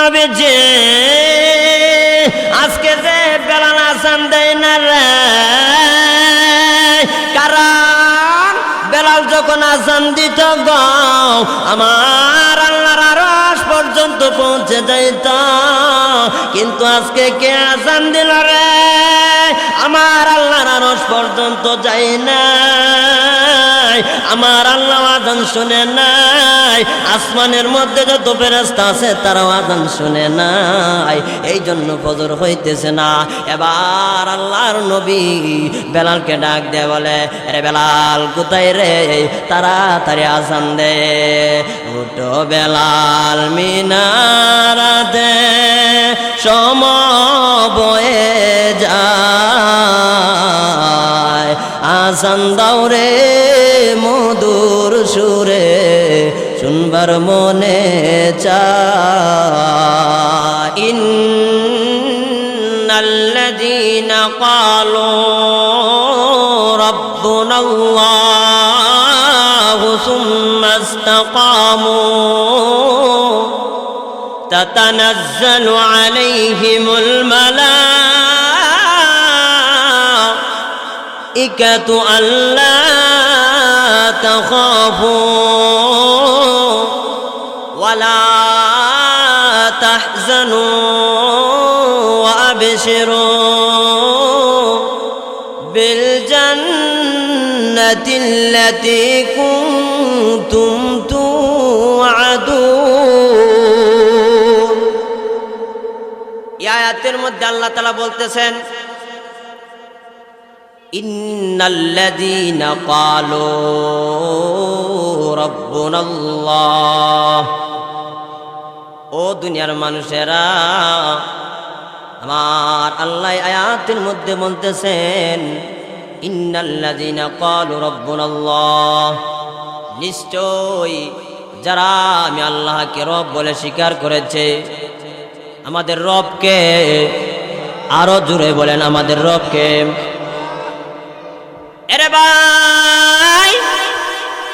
নবীজি আজকে যে বেলাল আসান দেয় না রে, কারণ বেলাল যখন আসান দিত গো, আমার আল্লাহর আরশ পর্যন্ত পৌঁছে যাইত। কিন্তু আজকে কে আসান দিল রে? আমার আল্লাহর আরশ পর্যন্ত যাই নাই, আমার আল্লাহ আজান শুনে নাই। আসমানের মধ্যে যত ফেরেস্তা আছে, তারাও আজান শুনে নাই। এই জন্য ফজর হইতেছে না। এবার আল্লাহর নবী বেলালকে ডাক দেয় বলে রে বেলাল, কোথায় রে? তাড়াতাড়ি আজান দে। উঠো বেলাল, মিনারাতে। সম বয়ে যায় আসান দাওরে মধুর সুরে শুনবার মনে চায় ইন্নাল্লাযীন ক্বালু রাব্বুনা আল্লাহু সুম্মা ইসতাকামু تتنزل عليهم الملائكة ألا تخافوا ولا تحزنوا وأبشروا بالجنة التي كنتم توعدون এই আয়াতের মধ্যে আল্লাহ তালা বলতেছেন ইন্নাল্লাযীনা ক্বালু রাব্বুনাল্লাহ। ও দুনিয়ার মানুষেরা, আমার আল্লাহ আয়াতের মধ্যে বলতেছেন, ইন্নাল্লাযীনা ক্বালু রাব্বুনাল্লাহ। নিশ্চয় যারা আমি আল্লাহকে রব বলে স্বীকার করেছে, আমাদের রবকে আরও জুড়ে বলেন, আমাদের রবকে এরে ভাই,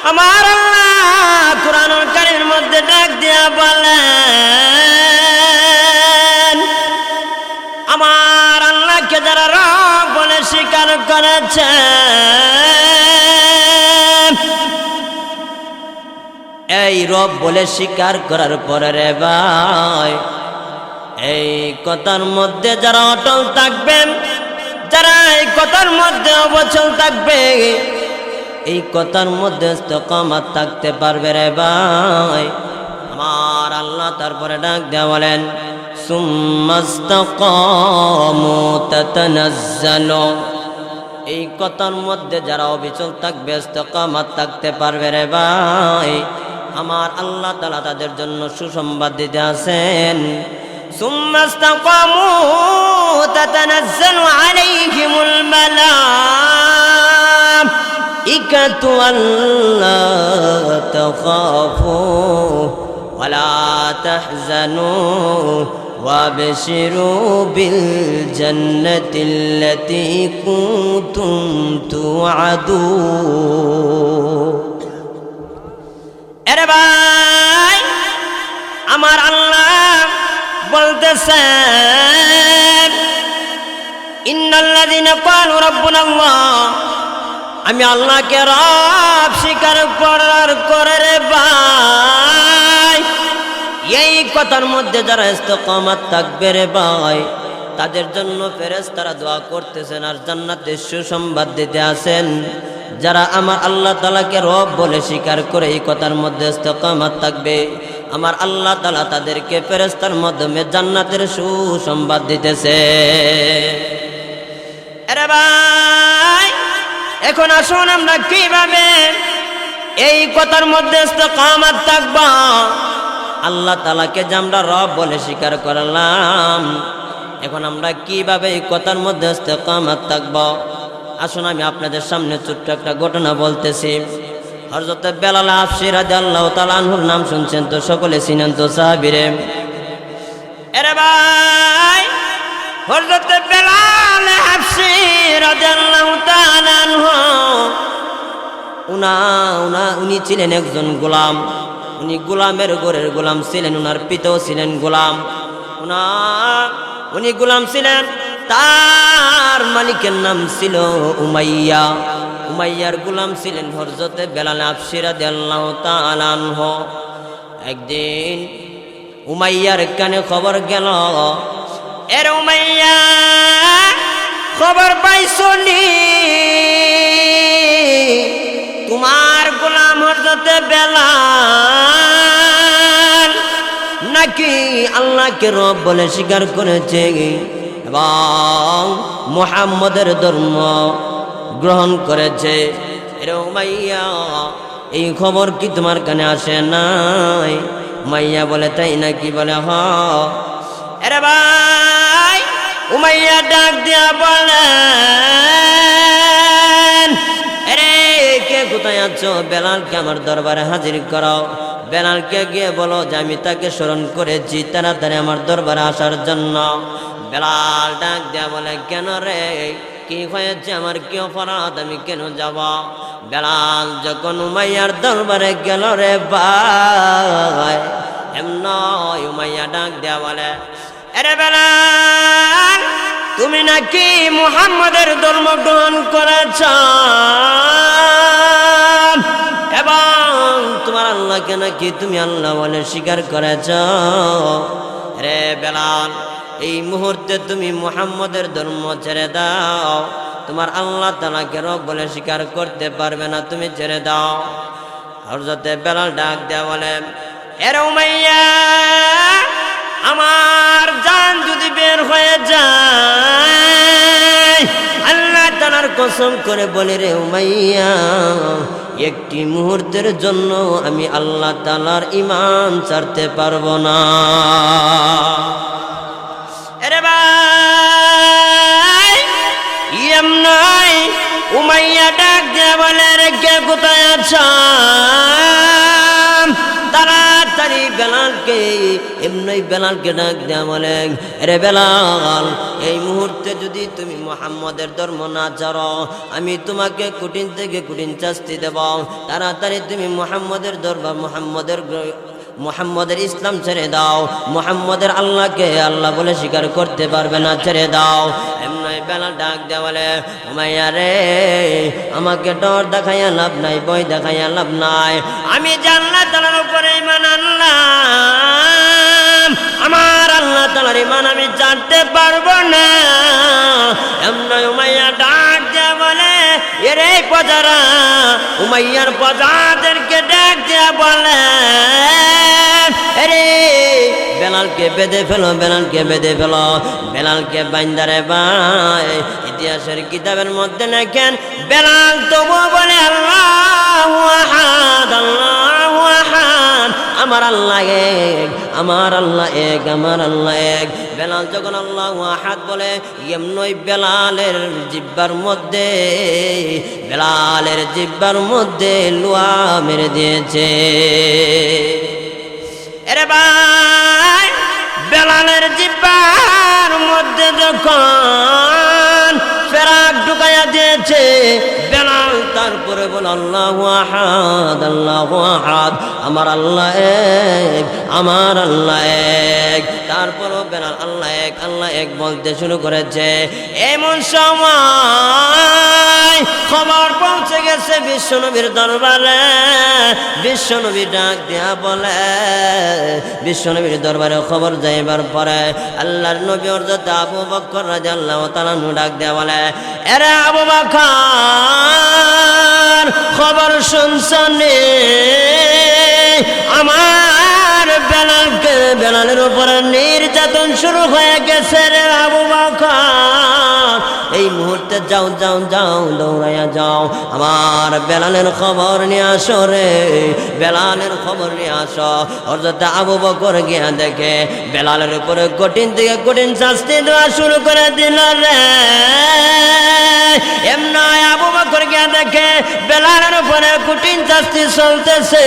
আমার আল্লাহ কোরআন কারির মধ্যে ডাক দিয়া বলেন, আমার আল্লাহকে যারা রব বলে স্বীকার করেছে, এই রব বলে স্বীকার করার পরে রে ভাই, এই কথার মধ্যে যারা অটল থাকবেন যারা এই কথার মধ্যে অবচল থাকবে, এই কথার মধ্যে ইস্তেকামাত থাকতে পারবে রে ভাই। আমার আল্লাহ তারপরে ডাক দেওয়া বলেন এই কথার মধ্যে যারা অবিচল থাকবে, ইস্তেকামাত থাকতে পারবে রে ভাই। আমার আল্লাহ তালা তাদের জন্য সুসংবাদ দিতে আছেন। ثم استقاموا تتنزل عليهم الملائكة ألا تخافوا ولا تحزنوا وابشروا بالجنة التي كنتم توعدون. বলতেছেন আমি আল্লাহকে রব স্বীকার করার করে রে ভাই, এই কথার মধ্যে যারা ইস্তেকামাত থাকবে রে ভাই, তাদের জন্য ফেরেস তারা দোয়া করতেছেন আর জান্নাতের সুসংবাদ দিতে আছেন যারা আমার আল্লাহ তালাকে রব বলে স্বীকার করে এই কথার মধ্যে ইস্তেকামাত থাকবে আমার আল্লাহ তালা তাদেরকে ফেরেস্তার মাধ্যমে জান্নাতের সুসংবাদ দিতেছে। আরে ভাই, এখন আসুন আমরা কীভাবে এই কথার মধ্যে ইস্তেকামাত থাকব? আল্লাহ তালাকে যে আমরা রব বলে স্বীকার করলাম, এখন আমরা কীভাবে এই কথার মধ্যে ইস্তেকামাত থাকব? আসুন আমি আপনাদের সামনে ছোট্ট একটা ঘটনা বলতেছি। হরজতে বেলাল আফসি রাজা আল্লাহ তালানহুর নাম শুনছেন তো সকলে চিনেন তো সাহাবিরে। এরে ভাই হরজতে বেলাল আফসি রাজা আল্লাহ তালানহু উনা উনা, উনি ছিলেন একজন গোলাম। উনি গোলামের গোরের গোলাম ছিলেন, উনার পিতাও ছিলেন গোলাম। উনার উনি গোলাম ছিলেন, তার মালিকের নাম ছিল উমাইয়া। উমাইয়ার গোলাম ছিলেন হরজতে বেলাল আফসিরা দেল্লাহ তালানহ একদিন উমাইয়ার কানে খবর গেল, এর উমাইয়া, খবর পাইছনি? তোমার গোলাম হরজতে বেলাল নাকি আল্লাহকে রব বলে স্বীকার করেছে? এবং মোহাম্মদের ধর্ম গ্রহণ করেছে। এই খবর কি তোমার কানে আসে নাই? মাইয়া বলে, তাই নাকি বলে, হ। ভাই উমাইয়া ডাক দিয়া বলো আমি তাড়াতাড়ি আমার দরবারে আসার জন্য। বেলাল ডাক দেয়া বলে, কেন রে? কি হয়েছে? আমার কি অপরাধ? আমি কেন যাব? বেলাল যখন উমাইয়ার দরবারে গেল রে ভাই এমন উমাইয়া ডাক দেয়া বলে আরে বেলাল, তুমি নাকি মুহাম্মাদের ধর্ম গ্রহণ করেছ এবং তোমার আল্লাহকে নাকি তুমি আল্লাহ বলে স্বীকার করেছ? রে বেলাল এই মুহূর্তে তুমি মুহাম্মদের ধর্ম ছেড়ে দাও। তোমার আল্লাহ তালাকে রব বলে স্বীকার করতে পারবে না, তুমি ছেড়ে দাও। হরজতে বেলাল ডাক দেয়া বলে এর উমাইয়া আমার জান যদি বের হয়ে যায়, আল্লাহ তালার কসম করে বলে রে উমাইয়া, একটি মুহূর্তের জন্য আমি আল্লাহ তালার ইমান ছাড়তে পারব না। উমাইয়া ডাক বলে, রে বেলালকে, এমনি বেলালকে ডাক দেয়া বলে বেলাল, এই মুহূর্তে যদি তুমি মোহাম্মদের ধর্ম না ছাড়ো, আমি তোমাকে কঠিন থেকে কঠিন শাস্তি দেব। তাড়াতাড়ি তুমি মোহাম্মদের ধর্ম, মোহাম্মদের মোহাম্মদের ইসলাম ছেড়ে দাও। মোহাম্মদের আল্লাহকে আল্লাহ বলে স্বীকার করতে পারবে না, ছেড়ে দাও। এমনি বেলা ডাক দেওয়া বলে রে, আমাকে ডর দেখাইয়া লাভ নাই বই দেখাইয়া লাভ নাই। আমি জানলা তালার উপরে ইমান আনলাম। আমার আল্লাহ তালার ইমান আমি জানতে পারব না। এমনি উমাইয়া ডাক দেওয়া বলে, এরে পজারা উমাইয়ার পজাদেরকে ডাক দেওয়া বলে বেলালকে বেঁধে ফেলো বেলালকে বেঁধে ফেলো বেলালকে বাইন্দারে ভাই। ইতিহাসের কিতাবের মধ্যে লেখেন, বেলাল তবু বলে, আল্লাহ আমার আল্লাহ এক, আমার আল্লাহ এক, আমার আল্লাহ এক। বেলাল যখন আল্লাহ হাত বলে, এমনই বেলালের জিব্বার মধ্যে, বেলালের জিব্বার মধ্যে লোয়া মেরে দিয়েছে। এরে ভাই! বেলালের জিব্বার মধ্যে যখন ফেরাক ঢুকাইয়া দিয়েছে বেলাল তারপরে বল, আল্লাহ আহাদ আল্লাহ আহাদ, আমার আল্লাহ এক, আমার আল্লাহ এক। তারপরও বেলাল, আল্লাহ এক আল্লাহ এক বলতে শুরু করেছে। এমন সময় খবর পৌঁছে গেছে বিশ্বনবীর দরবারে। বিশ্বনবী ডাক দিয়া বলে, বিশ্বনবীর দরবারে খবর যাইবার পরে আল্লাহর নবী অর্জত আবু বকর রাজা আল্লাহ তালানু ডাক দিয়া বলে, এরে আবু বকর খবর শুনছনে? আমার বেলালকে বেলালের উপরে নির্যাতন শুরু হয়ে গেছে রে এই মুহূর্তে যাও যাও যাও দৌড়াইয়া যাও। আমার বেলালের খবর নিয়ে আসো রে, বেলালের খবর নিয়ে আসো। অর্থাৎ আবু বকর গিয়া দেখে বেলালের উপরে কঠিন থেকে কঠিন শাস্তি দেওয়া শুরু করে দিল রে। এমন আবু বকর গিয়া দেখে বেলালের উপরে কঠিন শাস্তি চলতেছে।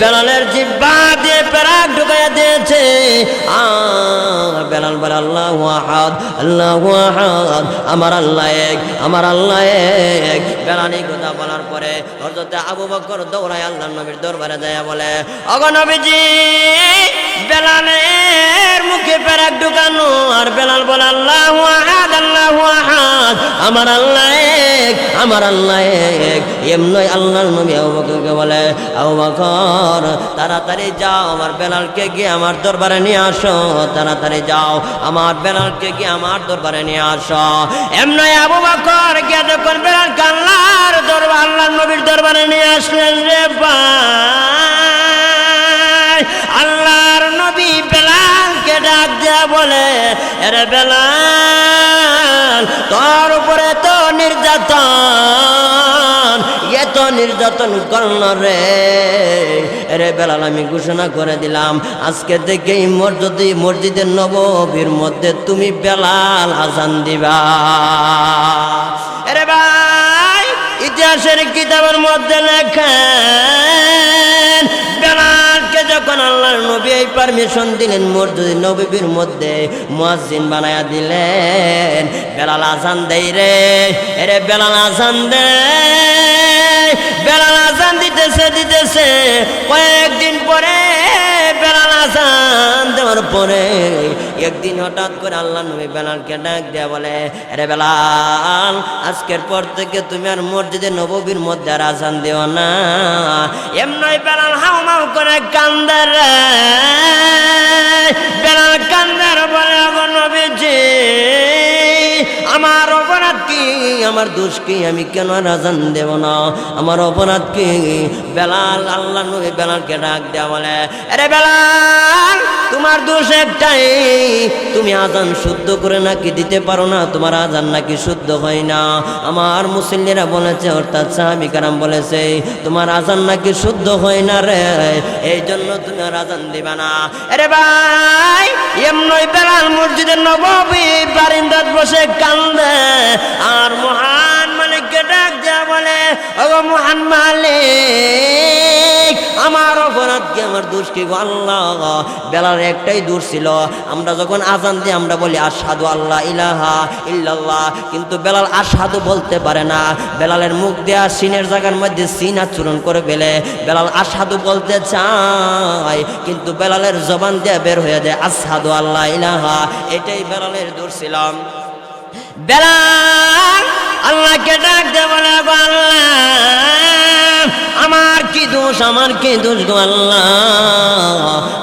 বেলালের জিব্বা দিয়ে পেরাক ঢুকাইয়া দিয়েছে। আর বেলাল বলে, আল্লাহ আহাদ, আল্লাহ আমার আল্লাহ এক, আমার আল্লাহ এক। এই কথা বলার পরে হরদতে আবু বকর দৌড়ায় আল্লাহ নবীর দরবারে যায় বলে অগনবীজি বেলালের মুখে পেরাক ঢুকানো, আর বেলাল বলে, আল্লাহ আহাদ আল্লাহ আহাদ, আমার আল্লাহ এক, আমার আল্লাহ এক। এমনই আল্লাহর নবী আবু বকরকে বলে, আবু বকর, তাড়াতাড়ি যাও, আমার বেলালকে গিয়ে আমার দরবারে নিয়ে আসো, তাড়াতাড়ি যাও, আমার বেলালকে গিয়ে আমার দরবারে নিয়ে আসো। এমনই আবু বকর গিয়ে যখন বেলাল আল্লাহর দরবার আল্লাহর নবীর দরবারে নিয়ে আসলেন রে ভাই বলে, এরে বেলাল, তোর উপরে তো নির্যাতন এত নির্যাতন করল রে। রে বেলাল, আমি ঘোষণা করে দিলাম, আজকে থেকেই মসজিদ মসজিদের নববীর মধ্যে তুমি বেলাল আজান দিবা। এরে ভাই, ইতিহাসের কিতাবের মধ্যে বেলালকে আল্লাহর নবী এই পারমিশন দিলেন মসজিদ নবীর মধ্যে মুয়াজ্জিন বানায়া দিলেন, বেলাল আজান দেই রে। এরে বেলাল আজান দে। বেলাল আজান দিতেছে দিতেছে। কয়েকদিন পরে আজান দেওয়ার পরে একদিন হঠাৎ করে আল্লাহ নবী বেলালকে ডাক দেয়া বলে, আরে বেলাল, আজকের পর থেকে তুমি আর মসজিদে নববীর মধ্যে আর আজান দিও না। এমনই বেলাল হাউ মাউ করে কান্দার বেলাল কান্দার বলে নবীজি, আমার আমার দোষ কি আমি কেন আর আজান দেব না? আমার অপরাধ কি বেলাল, আল্লাহ নবী বেলালকে ডাক দেয়া বলে, আরে বেলাল, তোমার দোষ একটাই। তুমি আজান শুদ্ধ করে নাকি দিতে পারো না? তোমার আজান নাকি শুদ্ধ হয় না। আমার মুসল্লিরা বলেছে, অর্থাৎ সাহাবি কারাম বলেছে, তোমার আজান নাকি শুদ্ধ হয় না রে? এই জন্য তুমি আর আজান দিবা না। আরে ভাই, এমনই বেলাল মসজিদের নববী বারিন্দাত বসে কান্দে, আর মহান মালিককে ডাক দেয়া বলে ও মহান মালিক, আমার অপরাধ কি আমার দোষ কি আল্লাহ? বেলার একটাই দোষ ছিল। আমরা যখন আজান দিই, আমরা বলি আসাদু আল্লাহ ইলাহা ইল্লাল্লাহ। কিন্তু বেলাল আসাদু বলতে পারে না। বেলালের মুখ দেয়া সিনের জায়গার মধ্যে সিন আচরণ করে বেলে বেলাল আসাদু বলতে চায়, কিন্তু বেলালের জবান দিয়ে বের হয়ে যায় আসাদু আল্লাহ ইলাহা। এটাই বেলালের দোষ ছিল। বেলাল আল্লাহকে ডাক দে বলে গো আল্লাহ, আমার কি দোষ, আমার কি দোষ গো আল্লাহ?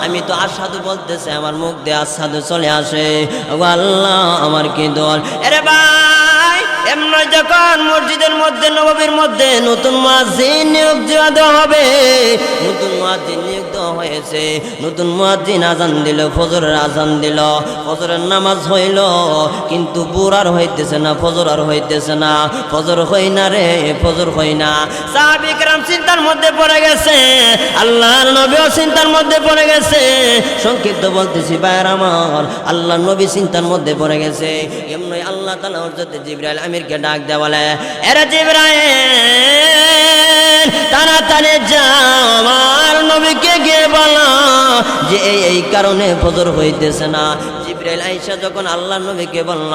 আমি তো আসাদু বলতেছে, আমার মুখ দিয়ে আসাদু চলে আসে। গো আল্লাহ, আমার কি দোষ? এরে ভাই এমন যখন মসজিদের মধ্যে, নববীর মধ্যে নতুন মুয়াজ্জিন নিয়োগ দেওয়া হবে, নতুন নিয়োগ দেওয়া হয়েছে, নতুন আজান দিল, ফজরের আজান দিল, ফজরের নামাজ হইল, কিন্তু হইতেছে না, ফজর আর হইতেছে না, ফজর হই না রে, ফজর হই না। সাহাবিকরাম চিন্তার মধ্যে পড়ে গেছে, আল্লাহর নবীও চিন্তার মধ্যে পড়ে গেছে। সংক্ষিপ্ত বলতেছি, ভাইয়ের আমার আল্লাহ নবী চিন্তার মধ্যে পড়ে গেছে। এমনি আল্লাহ তালা আমিরকে ডাক দেওয়া বলে, এরা জিব্রাইল, তাড়াতাড়ি যাও, আমার নবীকে গিয়ে বলো যে এই এই কারণে ফজর হইতেছে না। জিব্রাইল আইসা যখন আল্লাহ নবীকে বলল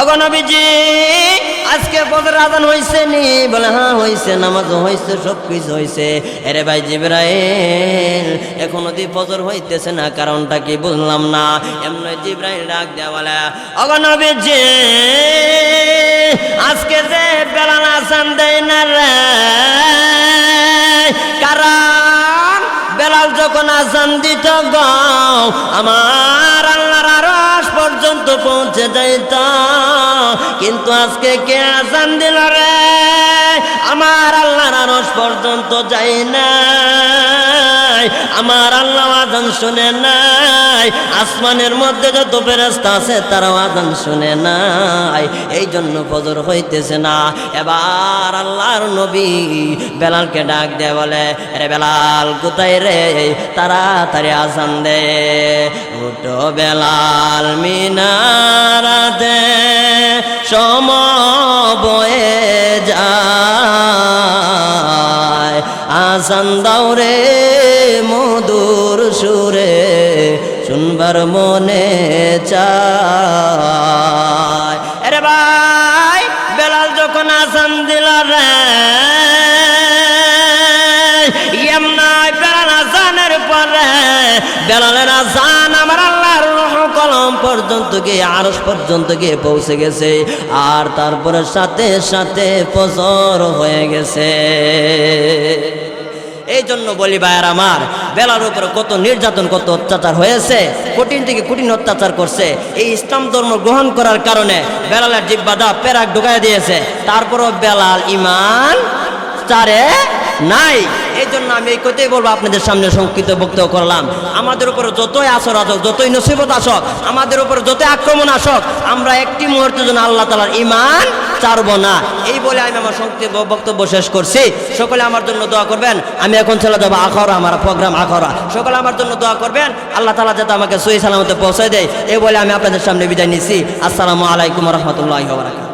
অগো নবীজি, আজকে ফজর আজান হইছে নি? বলে হ্যাঁ হইছে নামাজ হইছে সব কিছু হইছে। এরে ভাই জিব্রাইল, এখনও দি ফজর হইতেছে না, কারণটা কি বুঝলাম না? এমনি জিব্রাইল ডাক বলে অগো নবীজি আজকে যে বেলাল আসান দেয় না রে। কারণ বেলাল যখন আসান দিত গো, আমার আল্লাহর আরশ পর্যন্ত পৌঁছে যাইত। কিন্তু আজকে কে আসান দিল রে? আমার আল্লাহর আরশ পর্যন্ত যাই না। আমার আল্লাহ আজান শুনে নাই, আসমানের মধ্যে যত ফেরেস্তা আছে তারাও আজান শুনে নাই। এই জন্য ফজর হইতেছে না। এবার আল্লাহর নবী বেলালকে ডাক দে বলে রে বেলাল, কোথায় রে? তাড়াতাড়ি আজান দে। উঠো বেলাল মিনারাতে সম বয়ে যায় আসান দাও রে মধুর সুরে শুনবা তোমার মনে চায়। আরে ভাই, বেলাল যখন আসান দিল রে বেলাল বেলালের আসান আমার আল্লাহর কলম পর্যন্ত গিয়ে আরস পর্যন্ত গিয়ে পৌঁছে গেছে, আর তারপরে সাথে সাথে ফজর হয়ে গেছে। এই জন্য বলি ভাইয়ার আমার, বেলার উপরে কত নির্যাতন, কত অত্যাচার হয়েছে, কঠিন থেকে কঠিন অত্যাচার করছে, এই ইসলাম ধর্ম গ্রহণ করার কারণে বেলালের জিব্বাদা পেরাক ঢুকাই দিয়েছে, তারপরও বেলাল ইমান তারে নাই। এই জন্য আমি এই কথাই বলব, আপনাদের সামনে সংক্ষিপ্ত বক্তব্য করলাম। আমাদের উপরে যতই আসর আসক, যতই নসিবত আসক, আমাদের উপরে যতই আক্রমণ আসক, আমরা একটি মুহূর্তের জন্য আল্লাহ তালার ইমান চারবো না। এই বলে আমি আমার সংক্ষিপ্ত বক্তব্য শেষ করছি। সকলে আমার জন্য দোয়া করবেন। আমি এখন চলে যাব আখরা আমার প্রোগ্রাম আখরা সকলে আমার জন্য দোয়া করবেন। আল্লাহ তালা যাতে আমাকে সহি সালামতে পৌঁছে দেয়। এই বলে আমি আপনাদের সামনে বিদায় নিচ্ছি। আসসালামু আলাইকুম রহমতুল্লাহ